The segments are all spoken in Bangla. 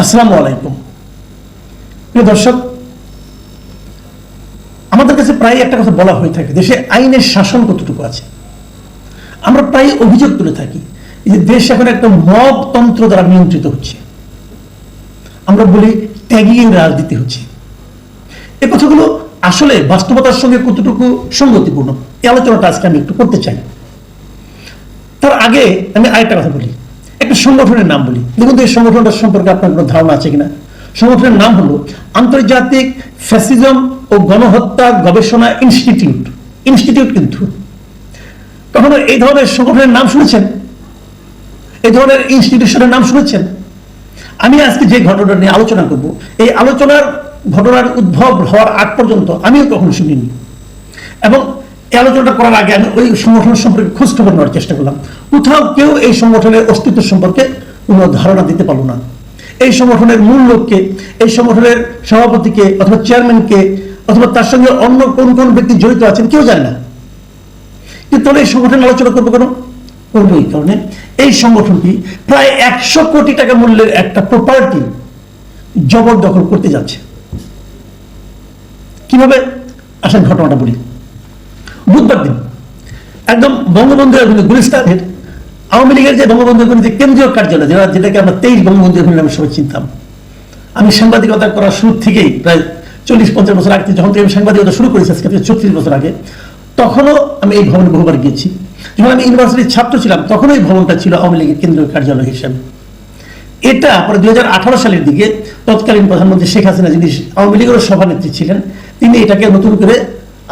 আসসালামু আলাইকুম। প্রিয় দর্শক, আমাদের কাছে প্রায় একটা কথা বলা হয়ে থাকে, দেশে আইনের শাসন কতটুকু আছে? আমরা প্রায় অভিযোগ তুলে থাকি যে দেশ এখন একটা মবতন্ত্র দ্বারা নিয়ন্ত্রিত হচ্ছে। আমরা বলি ত্যাগীর রাজনীতি হচ্ছে। এ কথাগুলো আসলে বাস্তবতার সঙ্গে কতটুকু সঙ্গতিপূর্ণ এই আলোচনাটা আজকে আমি একটু করতে চাই। তার আগে আমি আরেকটা কথা বলি। একটা সংগঠনের নাম বলি। দেখুন এই সংগঠনটা সম্পর্কে আপনার কোনো ধারণা আছে কিনা? সংগঠনের নাম হলো আন্তর্জাতিক ফ্যাসিজম ও গণহত্যা গবেষণা ইনস্টিটিউট। ইনস্টিটিউট কিন্তু। কখনো এই ধরনের সংগঠনের নাম শুনেছেন? এই ধরনের ইনস্টিটিউশনের নাম শুনেছেন? আমি আজকে যে ঘটনাটা নিয়ে আলোচনা করব, এই আলোচনার ঘটনার উদ্ভব হওয়ার আগ পর্যন্ত আমিও কখনো শুনিনি। এবং আলোচনাটা করার আগে আমি ওই সংগঠন সম্পর্কে খোঁজ খবর নেওয়ার চেষ্টা করলাম। কোথাও কেউ এই সংগঠনের অস্তিত্ব সম্পর্কে কোনো ধারণা দিতে পারল না। এই সংগঠনের মূল লোককে, এই সংগঠনের সভাপতিকে অথবা চেয়ারম্যানকে অথবা তার সঙ্গে অন্য কোন কোন ব্যক্তি জড়িত আছেন কেউ জানে না। কিন্তু তাহলে এই সংগঠন আলোচনা করব কেন? করব এই কারণে এই সংগঠনটি প্রায় একশো কোটি টাকা মূল্যের একটা প্রপার্টি জবরদখল করতে যাচ্ছে। কীভাবে? আসেন ঘটনাটা বলি। বুধবার দিন। একদম বঙ্গবন্ধু এভিনিউ গুলিস্তানের আওয়ামী লীগের যে বঙ্গবন্ধু এভিনিউ যে কেন্দ্রীয় কার্যালয়, যেটা যেটাকে আমরা তেইশ বঙ্গবন্ধু এভিনিউ নামে সবাই চিনতাম। আমি সাংবাদিকতা করার শুরু থেকেই প্রায় চল্লিশ, পঞ্চাশ বছর আগে যখন থেকে আমি সাংবাদিকতা শুরু করেছি, আজকে ছত্রিশ বছর আগে, তখনও আমি এই ভবনে বহুবার গিয়েছি। যখন আমি ইউনিভার্সিটির ছাত্র ছিলাম, তখনও এই ভবনটা ছিল আওয়ামী লীগের কেন্দ্রীয় কার্যালয় হিসেবে। এটা পরে দুই সালের দিকে তৎকালীন প্রধানমন্ত্রী শেখ হাসিনা, যিনি আওয়ামী লীগের সভানেত্রী ছিলেন, তিনি এটাকে নতুন করে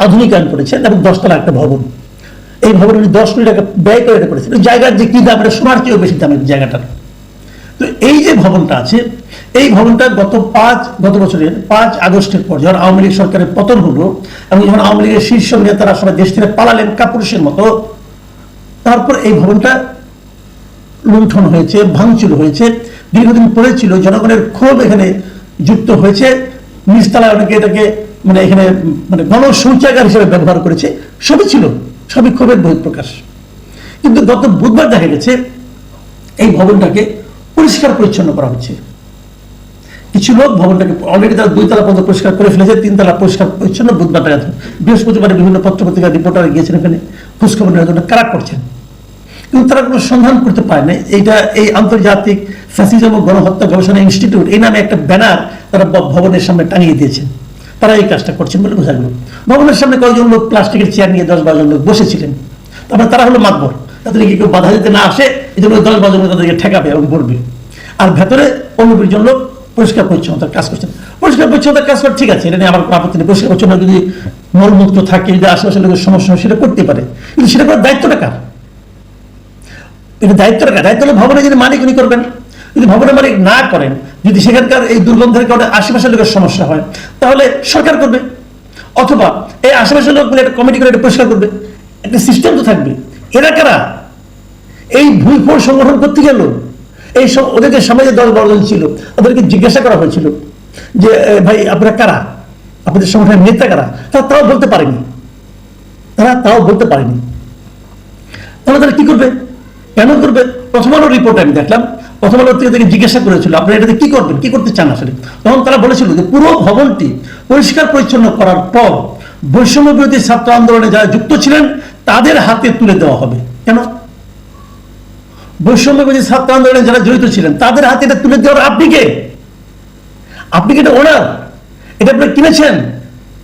আধুনিকায়ন করেছেন এবং দশতলা একটা ভবন। এই ভবনে উনি দশ কোটি টাকা ব্যয় করে এটা করেছেন। জায়গার যে কি দাম, এটা সোনার চেয়েও বেশি দামের জায়গাটার। তো এই যে ভবনটা আছে, এই ভবনটা গত পাঁচ, গত বছরের পাঁচ আগস্টের পর যখন আওয়ামী লীগ সরকারের পতন হলো এবং যখন আওয়ামী লীগের শীর্ষ নেতারা সবাই দেশ থেকে পালালেন কাপুরুষের মতো, তারপর এই ভবনটা লুণ্ঠন হয়েছে, ভাঙচুর হয়েছে, দীর্ঘদিন পড়েছিল, জনগণের ক্ষোভ এখানে যুক্ত হয়েছে, নিচতলায় অনেকে এটাকে মানে এখানে মানে গণশৌচাগার হিসেবে ব্যবহার করেছে, সবই ছিল, সবই ক্ষোভের বহিঃপ্রকাশ কিন্তু গত বুধবার দেখা গেছে, এই ভবনটাকে পরিষ্কার পরিচ্ছন্ন করা হচ্ছে। কিছু লোক ভবনটাকে অলরেডি তারা দুই তলা পর্যন্ত পরিষ্কার করে ফেলেছে, তিন তলা পরিষ্কার পরিচ্ছন্ন বুধবার দেখা বৃহস্পতিবারে বিভিন্ন পত্রপত্রিকা রিপোর্টার গিয়েছেন এখানে, খোঁজখবর নেওয়ার জন্য কারা করছেন? কিন্তু তারা কোনো সন্ধান করতে পারে না এইটা এই আন্তর্জাতিক ফ্যাসিজম ও গণহত্যা গবেষণা ইনস্টিটিউট, এই নামে একটা ব্যানার তারা ভবনের সামনে টাঙিয়ে দিয়েছেন। তারা এই কাজটা করছেন বলে বোঝা গেল। ভবনের সামনে কয়েকজন লোক প্লাস্টিকের চেয়ার নিয়ে দশ বারো জন লোক বসেছিলেন। তারপরে তারা হলো মাতবর। তাদেরকে কেউ বাধা দিতে না আসে, এই জন্য দশ বারো জন লোক তাদেরকে ঠেকাবে এবং বলবে আর ভেতরে অন্য জন লোক পরিষ্কার পরিচ্ছন্নতার কাজ করছেন। পরিষ্কার পরিচ্ছন্নতার কাজ করে ঠিক আছে, এটা নিয়ে আমার কোনো আপত্তি নেই। পরিষ্কার পরিচ্ছন্ন যদি মলমুক্ত থাকে, যদি আশেপাশের লোকের সমস্যা সেটা করতে পারে। কিন্তু সেটা করার দায়িত্বটা কার? এটা দায়িত্বটা কার? দায়িত্ব হলো ভবনে যদি মালিক, উনি করবেন। যদি ভবনের মালিক না করেন, যদি সেখানকার এই দুর্গন্ধের কারণে আশেপাশের লোকের সমস্যা হয়, তাহলে সরকার করবে। অথবা এই আশেপাশের লোক মিলে একটা কমিটি করে এটা পরিষ্কার করবে। একটা সিস্টেম তো থাকবে। এরা কারা? এই ভুলফোর সংগঠন করতে গেল। এই সব ওদেরকে সমাজে দল বড় জন ছিল, ওদেরকে জিজ্ঞাসা করা হয়েছিল যে ভাই, আপনারা কারা? আপনাদের সংগঠনের নেতা কারা? তারা তাও বলতে পারেনি। তারা তাও বলতে পারেনি। তাহলে তারা কি করবে? কেন করবে? প্রথম আলোর রিপোর্টে আমি দেখলাম। প্রথম আলোর থেকে জিজ্ঞাসা করেছিল, আপনারা এটাতে কি করবেন? কি করতে চান আসলে? তখন তারা বলেছিল যে, পুরো ভবনটি পরিষ্কার পরিচ্ছন্ন করার পর বৈষম্য বিরোধী ছাত্র আন্দোলনে যারা যুক্ত ছিলেন, তাদের হাতে তুলে দেওয়া হবে। কেন? বৈষম্য বিরোধী ছাত্র আন্দোলনে যারা জড়িত ছিলেন, তাদের হাতে এটা তুলে দেওয়ার আপনি কে? আপনি কি এটা ওনার? এটা আপনি কিনেছেন?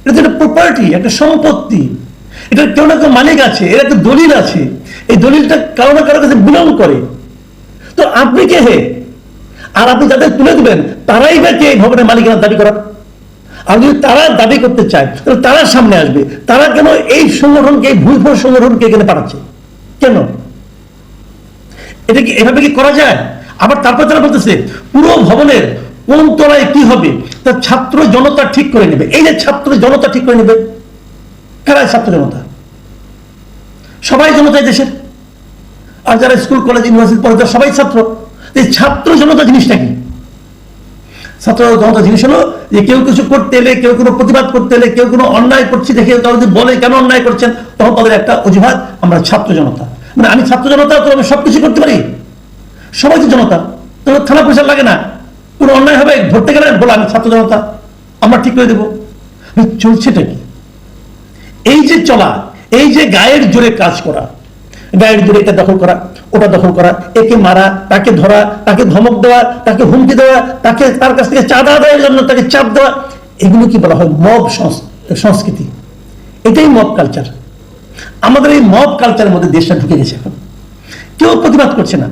এটা তো একটা প্রপার্টি একটা সম্পত্তি। এটা কেউ না কেউ মালিক আছে, এর একটা দলিল আছে। এই দলিলটা কারও না কারও কাছে বিলং করে। তো আপনি কে হে? আর আপনি যাদের তুলে দিবেন, তারাই বা কে ভবনের মালিকানা দাবি করার? আর যদি তারা দাবি করতে চায়, তাহলে তারা সামনে আসবে। তারা কেন এই সংগঠনকে, এই ভুলফোর সংগঠনকে এখানে পাঠাচ্ছে? কেন? এটা কি এভাবে কি করা যায়? আবার তারপর তারা বলতেছে, পুরো ভবনের কোন তলায় কি হবে, তা ছাত্র জনতা ঠিক করে নেবে। এই যে ছাত্র জনতা ঠিক করে নেবে, কারা ছাত্র জনতা? সবাই জনতা দেশের? আর যারা স্কুল, কলেজ, ইউনিভার্সিটি পড়ে, তারা সবাই ছাত্র। এই ছাত্র জনতা জিনিসটা কি? ছাত্র জনতা জিনিস হলো যে কেউ কিছু করতে এলে, কেউ কোনো প্রতিবাদ করতে এলে, কেউ কোনো অন্যায় করছি দেখে তারা যদি বলে, কেন অন্যায় করছেন? তখন তাদের একটা অজুহাত, আমরা ছাত্র জনতা। মানে আমি ছাত্র জনতা, তো আমি সবকিছু করতে পারি? সবাই তো জনতা। তাহলে থানা পয়সা লাগে না। কোনো অন্যায় হবে? ধরতে গেলেন বলে, আমি ছাত্র জনতা, আমরা ঠিক করে দেবো। চলছেটা কি? এই যে চলা, এই যে গায়ের জোরে কাজ করা গায়ের জোরে এটা দখল করা, ওটা দখল করা, একে মারা, তাকে ধরা, তাকে ধমক দেওয়া, তাকে হুমকি দেওয়া, তাকে তার কাছ থেকে চাঁদা দেওয়ার জন্য তাকে চাপ দেওয়া, এগুলো কি বলা হয়? মব সংস্কৃতি। এটাই মব কালচার। আমাদের এই মব কালচারের মধ্যে দেশটা ঢুকে গেছে এখন। কেউ প্রতিবাদ করছে না।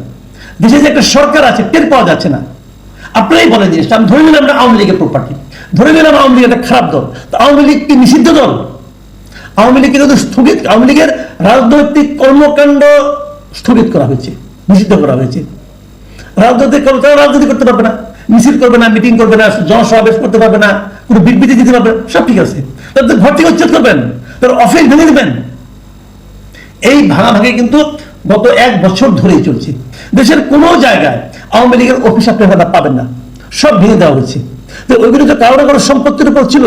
দেশে যে একটা সরকার আছে, টের পাওয়া যাচ্ছে না। আপনারাই বলেন জিনিসটা আমি ধরে নিলাম না আওয়ামী লীগের প্রপার্টি ধরে নিলাম আওয়ামী লীগ একটা খারাপ দল। তো আওয়ামী লীগ কি নিষিদ্ধ দল? আওয়ামী লীগের স্থগিত, আওয়ামী লীগের রাজনৈতিক কর্মকাণ্ড স্থগিত করা হয়েছে, নিষিদ্ধ করা হয়েছে। রাজনৈতিক তারা রাজনীতি করতে পারবে না, মিছিল করবে না, মিটিং করবে না, জনসমাবেশ করতে পারবে না, কোনো বিবৃতি দিতে পারবে সব ঠিক আছে। তাদের ঘর থেকে উচ্ছেদ করবেন, তার অফিস ভেঙে দেবেন। এই ভাঙাভাঙি কিন্তু গত এক বছর ধরেই চলছে। দেশের কোনো জায়গায় আওয়ামী লীগের অফিস আপনি পাবেন না, সব ভেঙে দেওয়া হয়েছে। তো ওইগুলো যে কারও কারও সম্পত্তির উপর ছিল।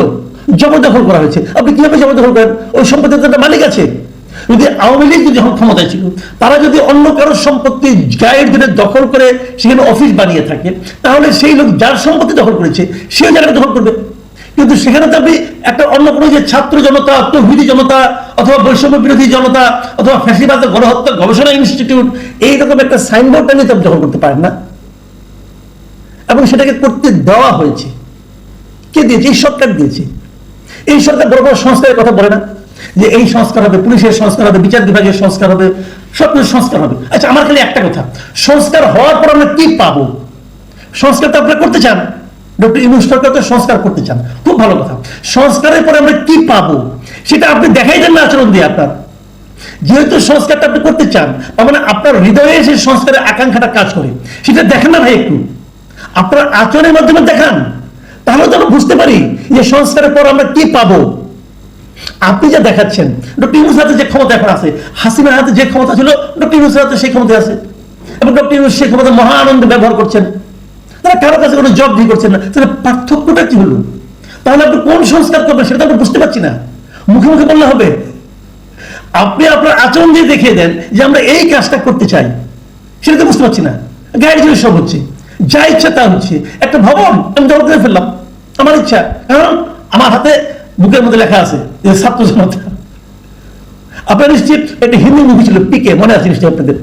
জবরদখল করা হয়েছে। আপনি কীভাবে জবরদখল করেন? ওই সম্পত্তির তো একটা মালিক আছে। যদি আওয়ামী লীগ যদি ক্ষমতায় ছিল, তারা যদি অন্য কারোর সম্পত্তি গায়ের দিনে দখল করে সেখানে অফিস বানিয়ে থাকে, তাহলে সেই লোক যার সম্পত্তি দখল করেছে সেই জায়গাটা দখল করবে। কিন্তু সেখানে তো আপনি একটা অন্য কোনো যে ছাত্র জনতা, তৌহিদি জনতা, অথবা বৈষম্য বিরোধী জনতা, অথবা ফ্যাসিবাদ, গণহত্যা গবেষণা ইনস্টিটিউট এইরকম একটা সাইনবোর্ড নিয়ে তো দখল করতে পারেন না। এবং সেটাকে করতে দেওয়া হয়েছে। কে দিয়েছে? এই সরকার দিয়েছে। এই সরকার বড় বড় সংস্কারের কথা বলে না যে এই সংস্কার হবে, পুলিশের সংস্কার হবে, বিচার বিভাগের সংস্কার হবে সব সংস্কার হবে। আচ্ছা আমার খালি একটা কথা, সংস্কার হওয়ার পর আমরা কি পাবো? সংস্কার তো আপনারা করতে চান। ডক্টর ইউনুস সরকার তো সংস্কার করতে চান। খুব ভালো কথা। সংস্কারের পরে আমরা কি পাবো? সেটা আপনি দেখাই দেন না আচরণ দিয়ে আপনার। যেহেতু সংস্কারটা আপনি করতে চান, তার মানে আপনার হৃদয়ে সেই সংস্কারের আকাঙ্ক্ষাটা কাজ করে। সেটা দেখেন না ভাই একটু। আপনার আচরণের মাধ্যমে দেখান। তাহলে তো আমরা বুঝতে পারি যে সংস্কারের পর আমরা কি পাবো। আপনি যা দেখাচ্ছেন ডক্টর ইউনুস হাতে যে ক্ষমতা এখন আছে, হাসিনার হাতে যে ক্ষমতা ছিল ডক্টর ইউনুসের হাতে সেই ক্ষমতা আছে। এবং ডক্টর ইউনুস সেই ক্ষমতা মহা আনন্দে ব্যবহার করছেন। তারা কারও কাছে কোনো জব দিয়ে করছেন না। তাহলে পার্থক্যটা কি হলো? তাহলে আপনি কোন সংস্কার করবেন সেটা আমরা বুঝতে পারছি না। মুখে মুখে বললে হবে। আপনি আপনার আচরণ দিয়ে দেখিয়ে দেন যে আমরা এই কাজটা করতে চাই। সেটা তো বুঝতে পারছি না। গাড়ি জন্য সব হচ্ছে। যা ইচ্ছা তা হচ্ছে একটা ভবন, আমি দখল করে ফেললাম। আমার ইচ্ছা। কারণ আমার হাতে বুকের মধ্যে লেখা আছে যে ছাত্র জনতা। আপনার নিশ্চিত একটা হিন্দি মুভি ছিল পিকে মনে আছে নিশ্চয়ই আপনাদের?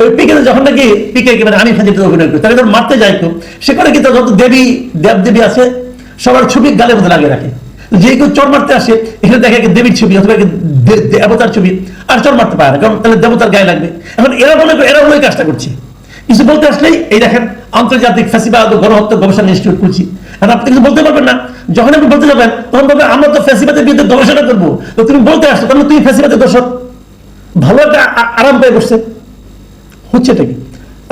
ওই পিকে যখন নাকি পিকে মানে আমি খান অভিনয় করে যখন মারতে যায় কেউ সেখানে কিন্তু যত দেবী দেব দেবী আছে, সবার ছবি গালের মধ্যে লাগিয়ে রাখে। যে কেউ চর মারতে আসে, এখানে দেখে একটা দেবীর ছবি অথবা দেবতার ছবি, আর চর মারতে পারে না, কারণ তাহলে দেবতার গায়ে লাগবে। এখন এরা মনে এরা ওই কাজটা করছে। কিছু বলতে আসলেই এই দেখেন আন্তর্জাতিক ফ্যাসিবাদ ও গণহত্যা গবেষণা ইনস্টিটিউট খুলছি। আর আপনি কিছু বলতে পারবেন না। যখন আপনি বলতে যাবেন, তখন বলবেন, আমরা তো ফ্যাসিবাদের বিরুদ্ধে গবেষণা করব। তো তুমি বলতে আসছো তাহলে তুই ফ্যাসিবাদের দোষক ভালো একটা আরাম পেয়ে বসছে। হচ্ছে এটা কি?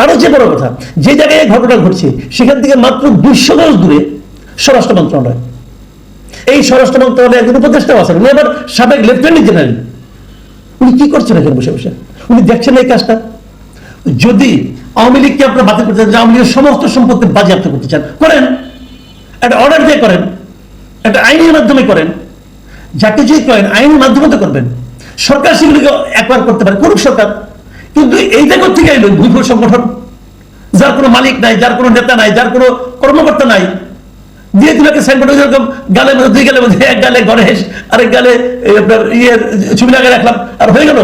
আরও যে বড় কথা, যে জায়গায় ঘটনা ঘটছে, সেখান থেকে মাত্র দুইশো গজ দূরে স্বরাষ্ট্র মন্ত্রণালয়। এই স্বরাষ্ট্র মন্ত্রণালয়ে একজন উপদেষ্টাও আছেন। উনি আবার সাবেক লেফটেন্যান্ট জেনারেল। উনি কি করছেন এখানে বসে বসে? উনি দেখছেন এই কাজটা? যদি আওয়ামী লীগকে আপনারা বাতিল করতে চান আওয়ামী লীগের সমস্ত সম্পত্তি বাজেয়াপ্ত করতে চান। করেন। একটা অর্ডার দিয়ে করেন, একটা আইনের মাধ্যমে করেন। যা কিছুই করেন, আইনের মাধ্যমে তো করবেন। সরকার সেগুলিকে একবার করতে পারে, করুক সরকার। কিন্তু এই জায়গা থেকে এলো ঘুরঘুর সংগঠন, যার কোনো মালিক নাই, যার কোনো নেতা নাই, যার কোনো কর্মকর্তা নাই, দিয়ে দিল একটা সাইনবোর্ড যেরকম গালে মধ্যে, দুই গালে মধ্যে, এক গালে গণেশ, আরেক গালে আপনার ইয়ের ছবি লাগিয়ে রাখলাম, আর হয়ে গেল।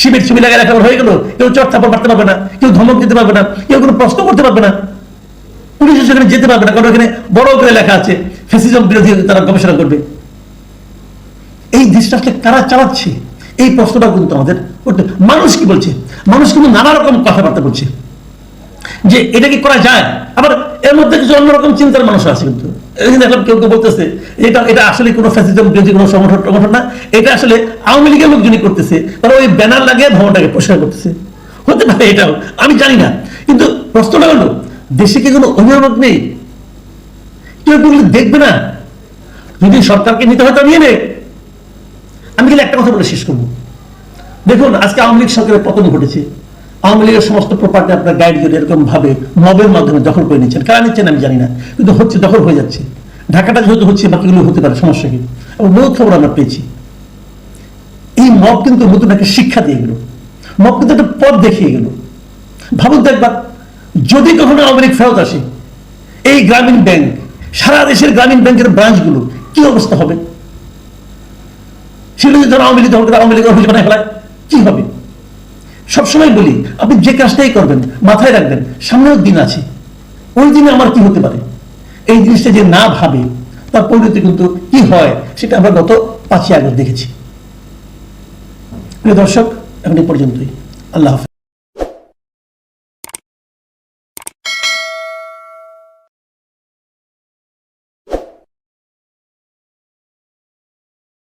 শিবের ছবি লাগিয়ে রাখলাম হয়ে গেল। কেউ চট থাপড় পারবে না, কেউ ধমক দিতে পারবে না, কেউ কোনো প্রশ্ন করতে পারবে না। পুলিশ সেখানে যেতে পারবে না, কারণ এখানে বড় করে লেখা আছে ফ্যাসিজম বিরোধী তারা গবেষণা করবে। এই দেশটা কারা চালাচ্ছে? এই প্রশ্নটা কিন্তু আমাদের করতে মানুষ কি বলছে? মানুষ কিন্তু নানা রকম কথাবার্তা বলছে। যে এটা কি করা যায়? আবার এর মধ্যে কিছু অন্যরকম চিন্তার মানুষ আছে কিন্তু। দেখলাম কেউ কেউ বলতেছে, এটা এটা আসলে কোনো ফ্যাসিজম বিরোধী কোনো সংগঠন সংগঠন না, এটা আসলে আওয়ামী লীগের লোকজনই করতেছে। তারা ওই ব্যানার লাগিয়ে ভবনটাকে পরিষ্কার করতেছে। হতে পারে এটাও, আমি জানি না। কিন্তু প্রশ্নটা হলো, দেশে কি কোনো অভিভাবক নেই? কেউ বললে দেখবে না? যদি সরকারকে নিতে হয় তা নিয়ে নেয় আমি কিন্তু একটা কথা বলে শেষ করব। দেখুন, আজকে আওয়ামী লীগ সরকারের পতন ঘটেছে। আওয়ামী লীগের সমস্ত প্রপার্টি আপনার গাইড করে এরকম ভাবে মবের মাধ্যমে দখল করে নিচ্ছেন, কারা নিচ্ছেন আমি জানি না, কিন্তু হচ্ছে দখল হয়ে যাচ্ছে। ঢাকাটা যেহেতু হচ্ছে, বাকিগুলো হতে পারে, সমস্যা কি? এবং বহু খবর আমরা পেয়েছি। এই মব কিন্তু নতুন একটা শিক্ষা দিয়ে গেল। মব কিন্তু একটা পথ দেখিয়ে গেল। ভাবুন তো একবার, যদি কখনো আওয়ামী লীগ ফেরত আসে, এই গ্রামীণ ব্যাংক, সারা দেশের গ্রামীণ ব্যাংকের ব্রাঞ্চগুলো কি অবস্থা হবে? সেগুলো যদি ধরো আওয়ামী লীগ আওয়ামী লীগ অফিস বানায় ফেলায়, কি হবে? সবসময় বলি, আপনি যে কাজটাই করবেন, মাথায় রাখবেন, সামনেও দিন আছে। ওই দিনে আমার কি হতে পারে? এই জিনিসটা যে না ভাবে, তার পরিণতি কিন্তু কি হয়, সেটা আমরা গত পাঁচই আগস্ট দেখেছি। প্রিয় দর্শক, এখন পর্যন্তই। আল্লাহ হাফেজ।